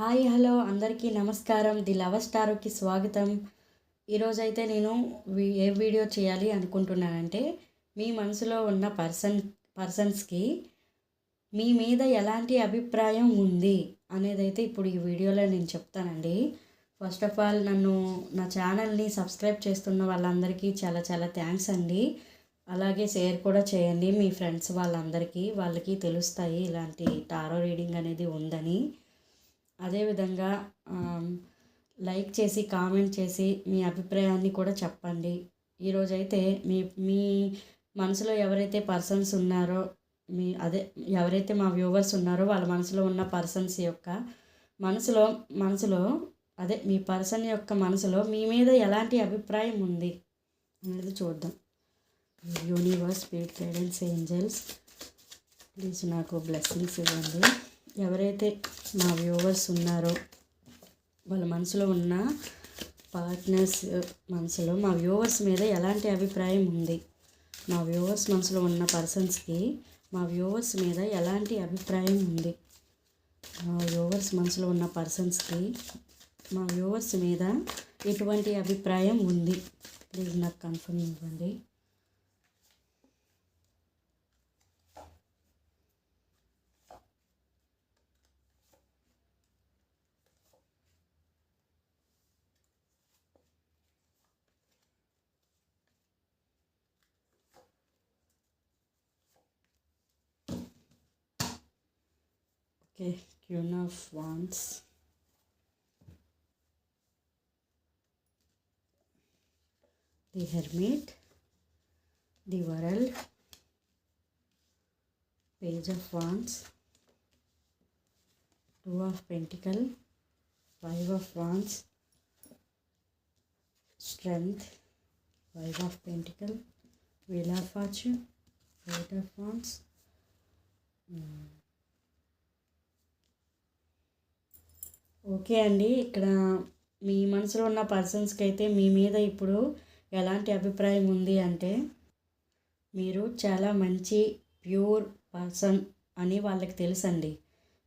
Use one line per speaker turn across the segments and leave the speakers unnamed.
Hi hello అందరికీ నమస్కారం. The lover స్టార్కి స్వాగతం. ఈరోజైతే నేను ఏ వీడియో చేయాలి అనుకుంటున్నానంటే మీ మనసులో ఉన్న పర్సన్ పర్సన్స్కి మీ మీద ఎలాంటి అభిప్రాయం ఉంది అనేదైతే ఇప్పుడు ఈ వీడియోలో నేను చెప్తానండి. ఫస్ట్ ఆఫ్ ఆల్ నన్ను నా ఛానల్ని సబ్స్క్రైబ్ చేస్తున్న వాళ్ళందరికీ చాలా చాలా థ్యాంక్స్ అండి. అలాగే షేర్ కూడా చేయండి మీ ఫ్రెండ్స్ వాళ్ళందరికీ. వాళ్ళకి తెలుస్తాయి ఇలాంటి టారో రీడింగ్ అనేది ఉందని. అదేవిధంగా లైక్ చేసి కామెంట్ చేసి మీ అభిప్రాయాన్ని కూడా చెప్పండి. ఈరోజైతే మీ మీ మనసులో ఎవరైతే పర్సన్స్ ఉన్నారో మీ అదే ఎవరైతే మా వ్యూవర్స్ ఉన్నారో వాళ్ళ మనసులో ఉన్న పర్సన్స్ యొక్క మనసులో మనసులో అదే మీ పర్సన్ యొక్క మనసులో మీ మీద ఎలాంటి అభిప్రాయం ఉంది అనేది చూద్దాం. Universe spirit guidance angels please నాకు బ్లెస్సింగ్స్ ఇవ్వండి. ఎవరైతే మా వ్యూవర్స్ ఉన్నారో వాళ్ళ మనసులో ఉన్న పార్ట్నర్స్ మనసులో మా వ్యూవర్స్ మీద ఎలాంటి అభిప్రాయం ఉంది? మా వ్యూవర్స్ మనసులో ఉన్న పర్సన్స్కి మా వ్యూవర్స్ మీద ఎలాంటి అభిప్రాయం ఉంది? మా వ్యూవర్స్ మనసులో ఉన్న పర్సన్స్కి మా వ్యూవర్స్ మీద ఎటువంటి అభిప్రాయం ఉంది? ప్లీజ్ నాకు కన్ఫర్మ్ ఇవ్వండి. Okay, Queen of Wands. The Hermit. The World. Page of Wands. Two of Pentacle. Five of Wands. Strength. Five of Pentacle. Wheel of Fortune. Eight of Wands. Hmm. Okay అండి. ఇక్కడ మీ మనసులో ఉన్న పర్సన్స్కి అయితే మీ మీద ఇప్పుడు ఎలాంటి అభిప్రాయం ఉంది అంటే మీరు చాలా మంచి ప్యూర్ పర్సన్ అని వాళ్ళకి తెలుసండి.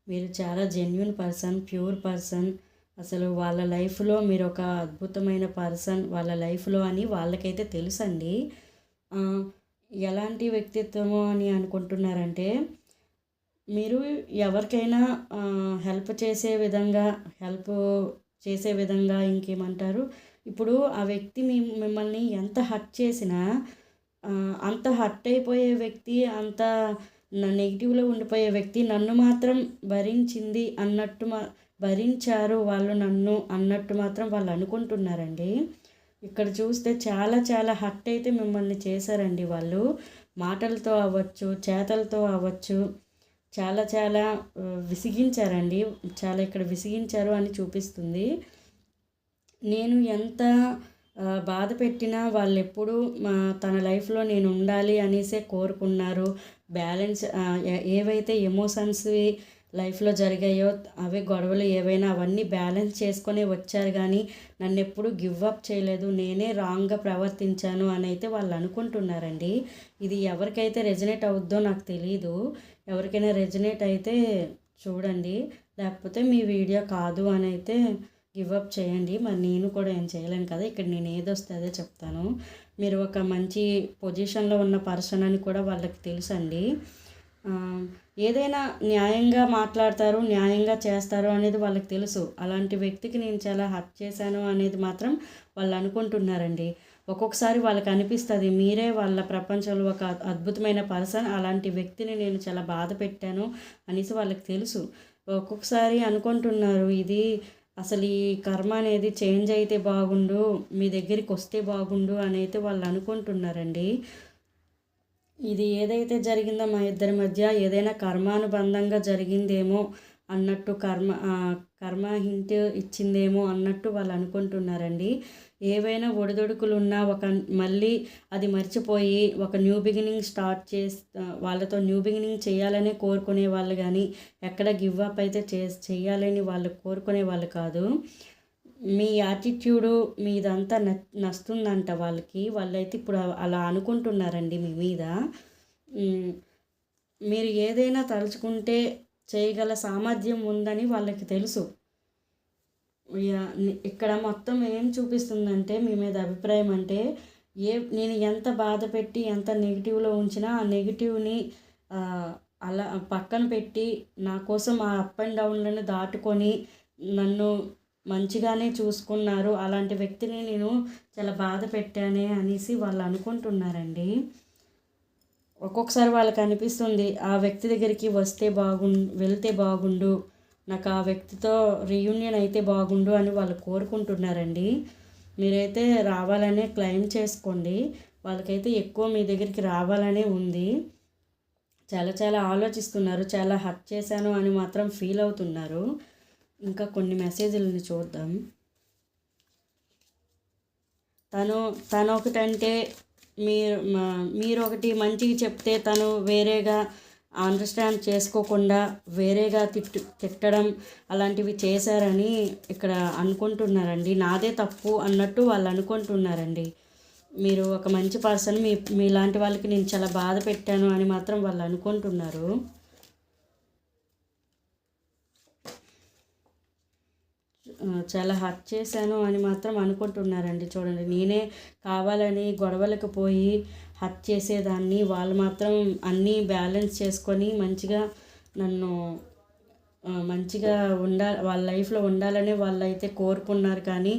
మీరు చాలా జెన్యున్ పర్సన్ ప్యూర్ పర్సన్. అసలు వాళ్ళ లైఫ్లో మీరు ఒక అద్భుతమైన పర్సన్ వాళ్ళ లైఫ్లో అని వాళ్ళకైతే తెలుసండి. ఎలాంటి వ్యక్తిత్వము అని అనుకుంటున్నారంటే మీరు ఎవరికైనా హెల్ప్ చేసే విధంగా హెల్ప్ చేసే విధంగా ఇంకేమంటారు? ఇప్పుడు ఆ వ్యక్తి మీ మిమ్మల్ని ఎంత హర్ట్ చేసినా అంత హర్ట్ అయిపోయే వ్యక్తి అంత నెగిటివ్లో ఉండిపోయే వ్యక్తి నన్ను మాత్రం భరించింది అన్నట్టు మా భరించారు వాళ్ళు నన్ను అన్నట్టు మాత్రం వాళ్ళు అనుకుంటున్నారండి. ఇక్కడ చూస్తే చాలా చాలా హర్ట్ అయితే మిమ్మల్ని చేశారండి వాళ్ళు. మాటలతో అవ్వచ్చు చేతలతో అవ్వచ్చు చాలా చాలా విసిగించారండి. చాలా ఇక్కడ విసిగించారు అని చూపిస్తుంది. నేను ఎంత బాధ పెట్టినా వాళ్ళు ఎప్పుడూ మా తన లైఫ్లో నేను ఉండాలి అనేసే కోరుకున్నారు. బ్యాలెన్స్ ఏవైతే ఎమోషన్స్ లైఫ్లో జరిగాయో అవే గొడవలు ఏవైనా అవన్నీ బ్యాలెన్స్ చేసుకొని వచ్చారు కానీ నన్ను ఎప్పుడు గివ్ అప్ చేయలేదు. నేనే రాంగ్గా ప్రవర్తించాను అని అయితే వాళ్ళు అనుకుంటున్నారండి. ఇది ఎవరికైతే రెజనేట్ అవుద్దో నాకు తెలియదు ఎవరికైనా రెజనేట్ అయితే చూడండి. లేకపోతే మీ వీడియో కాదు అని అయితే గివ్ అప్ చేయండి. మరి నేను కూడా ఏం చేయలేను కదా. ఇక్కడ నేను ఏది వస్తే అదే చెప్తాను. మీరు ఒక మంచి పొజిషన్లో ఉన్న పర్సన్ అని కూడా వాళ్ళకి తెలుసండి. ఏదైనా న్యాయంగా మాట్లాడతారు న్యాయంగా చేస్తారు అనేది వాళ్ళకి తెలుసు. అలాంటి వ్యక్తికి నేను చాలా హర్ట్ చేశాను అనేది మాత్రం వాళ్ళు అనుకుంటున్నారండి. ఒక్కొక్కసారి వాళ్ళకి అనిపిస్తుంది మీరే వాళ్ళ ప్రపంచంలో ఒక అద్భుతమైన పర్సన్ అలాంటి వ్యక్తిని నేను చాలా బాధ పెట్టాను అనేసి వాళ్ళకి తెలుసు. ఒక్కొక్కసారి అనుకుంటున్నారు ఇది అసలు ఈ కర్మ అనేది చేంజ్ అయితే బాగుండు మీ దగ్గరికి వస్తే బాగుండు అని అయితే వాళ్ళు అనుకుంటున్నారండి. ఇది ఏదైతే జరిగిందో మా ఇద్దరి మధ్య ఏదైనా కర్మానుబంధంగా జరిగిందేమో అన్నట్టు కర్మ కర్మ హింట్ ఇచ్చిందేమో అన్నట్టు వాళ్ళు అనుకుంటున్నారండి. ఏవైనా ఒడిదొడుకులు ఉన్నా ఒక మళ్ళీ అది మర్చిపోయి ఒక న్యూ బిగినింగ్ స్టార్ట్ చేసి వాళ్ళతో న్యూ బిగినింగ్ చేయాలనే కోరుకునే వాళ్ళు కానీ ఎక్కడ గివ్ అప్ అయితే చే చేయాలని వాళ్ళు కోరుకునే వాళ్ళు కాదు. మీ యాటిట్యూడు మీదంతా న నస్తుందంట వాళ్ళకి. వాళ్ళైతే ఇప్పుడు అలా అనుకుంటున్నారండి మీ మీద. మీరు ఏదైనా తలుచుకుంటే చేయగల సామర్థ్యం ఉందని వాళ్ళకి తెలుసు. యా- ఇక్కడ మొత్తం ఏం చూపిస్తుందంటే మీ మీద అభిప్రాయం అంటే ఏ నేను ఎంత బాధ పెట్టి ఎంత నెగిటివ్లో ఉంచినా ఆ నెగిటివ్ని అలా పక్కన పెట్టి నా కోసం ఆ అప్ అండ్ డౌన్లను దాటుకొని నన్ను మంచిగానే చూసుకున్నారు. అలాంటి వ్యక్తిని నేను చాలా బాధ పెట్టానే అనేసి వాళ్ళు అనుకుంటున్నారండి. ఒక్కొక్కసారి వాళ్ళకి అనిపిస్తుంది ఆ వ్యక్తి దగ్గరికి వస్తే బాగుండు వెళ్తే బాగుండు నాకు ఆ వ్యక్తితో రీయూనియన్ అయితే బాగుండు అని వాళ్ళు కోరుకుంటున్నారండి. మీరైతే రావాలనే క్లెయిమ్ చేసుకోండి. వాళ్ళకైతే ఎక్కువ మీ దగ్గరికి రావాలనే ఉంది. చాలా చాలా ఆలోచిస్తున్నారు. చాలా హర్ట్ చేశాను అని మాత్రం ఫీల్ అవుతున్నారు. ఇంకా కొన్ని మెసేజ్లను చూద్దాం. తను తను ఒకటంటే మీరు మా- మీరు ఒకటి మంచిగా చెప్తే తను వేరేగా అండర్స్టాండ్ చేసుకోకుండా వేరేగా తిట్టు తిట్టడం అలాంటివి చేశారని ఇక్కడ అనుకుంటున్నారండి. నాదే తప్పు అన్నట్టు వాళ్ళు అనుకుంటున్నారండి. మీరు ఒక మంచి పర్సన్ మీ మీలాంటి వాళ్ళకి నేను చాలా బాధ పెట్టాను అని మాత్రం వాళ్ళు అనుకుంటున్నారు. చాలా హర్ట్ చేశాను అని మాత్రం అనుకుంటున్నారండి. చూడండి నేనే కావాలని గొడవలకు పోయి హర్ట్ చేసేదాన్ని వాళ్ళు మాత్రం అన్నీ బ్యాలెన్స్ చేసుకొని మంచిగా నన్ను మంచిగా ఉండా వాళ్ళ లైఫ్లో ఉండాలని వాళ్ళైతే కోరుకున్నారు కానీ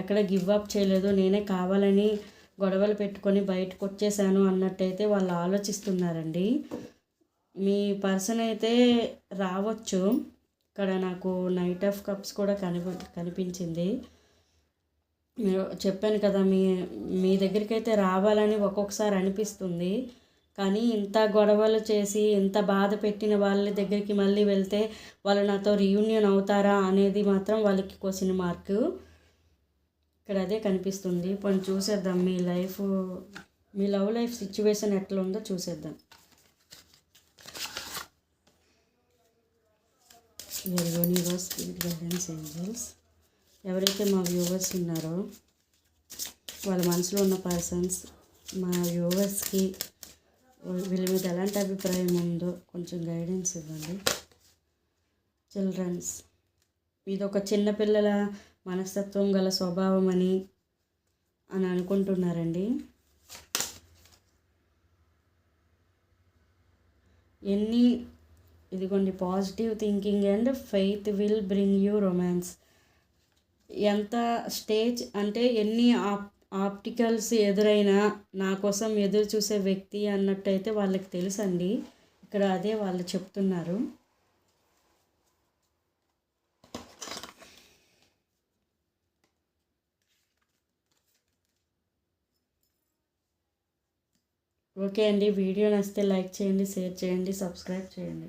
ఎక్కడ గివ్ అప్ చేయలేదు. నేనే కావాలని గొడవలు పెట్టుకొని బయటకు వచ్చేసాను అన్నట్టయితే వాళ్ళు ఆలోచిస్తున్నారండి. మీ పర్సన్ అయితే రావచ్చు. ఇక్కడ నాకు నైట్ ఆఫ్ కప్స్ కూడా కనిపి కనిపించింది. మీరు చెప్పాను కదా మీ మీ దగ్గరికి అయితే రావాలని ఒక్కొక్కసారి అనిపిస్తుంది. కానీ ఇంత గొడవలు చేసి ఇంత బాధ పెట్టిన వాళ్ళ దగ్గరికి మళ్ళీ వెళ్తే వాళ్ళు నాతో రీయూనియన్ అవుతారా అనేది మాత్రం వాళ్ళకి క్వశ్చన్ మార్క్ ఇక్కడ అదే కనిపిస్తుంది. పని చూసేద్దాం మీ లైఫ్ మీ లవ్ లైఫ్ సిచ్యువేషన్ ఎట్లా ఉందో చూసేద్దాం. Your universe spirit guidance angels ఎవరైతే మా వ్యూవర్స్ ఉన్నారో వాళ్ళ మనసులో ఉన్న పర్సన్స్ మా వ్యూవర్స్కి వీళ్ళ మీద ఎలాంటి అభిప్రాయం ఉందో కొంచెం గైడెన్స్ ఇవ్వండి. చిల్డ్రన్స్ ఇది ఒక చిన్నపిల్లల మనస్తత్వం గల స్వభావం అని అని అనుకుంటున్నారండి. ఎన్ని ఇదిగోండి positive thinking and faith will bring you romance ఎంత స్టేజ్ అంటే ఎన్ని ఆప్ ఆప్టికల్స్ ఎదురైనా నా కోసం ఎదురు చూసే వ్యక్తి అన్నట్టయితే వాళ్ళకి తెలుసండి. ఇక్కడ అదే వాళ్ళు చెప్తున్నారు. ఓకే అండి వీడియో నచ్చితే లైక్ చేయండి షేర్ చేయండి సబ్స్క్రైబ్ చేయండి.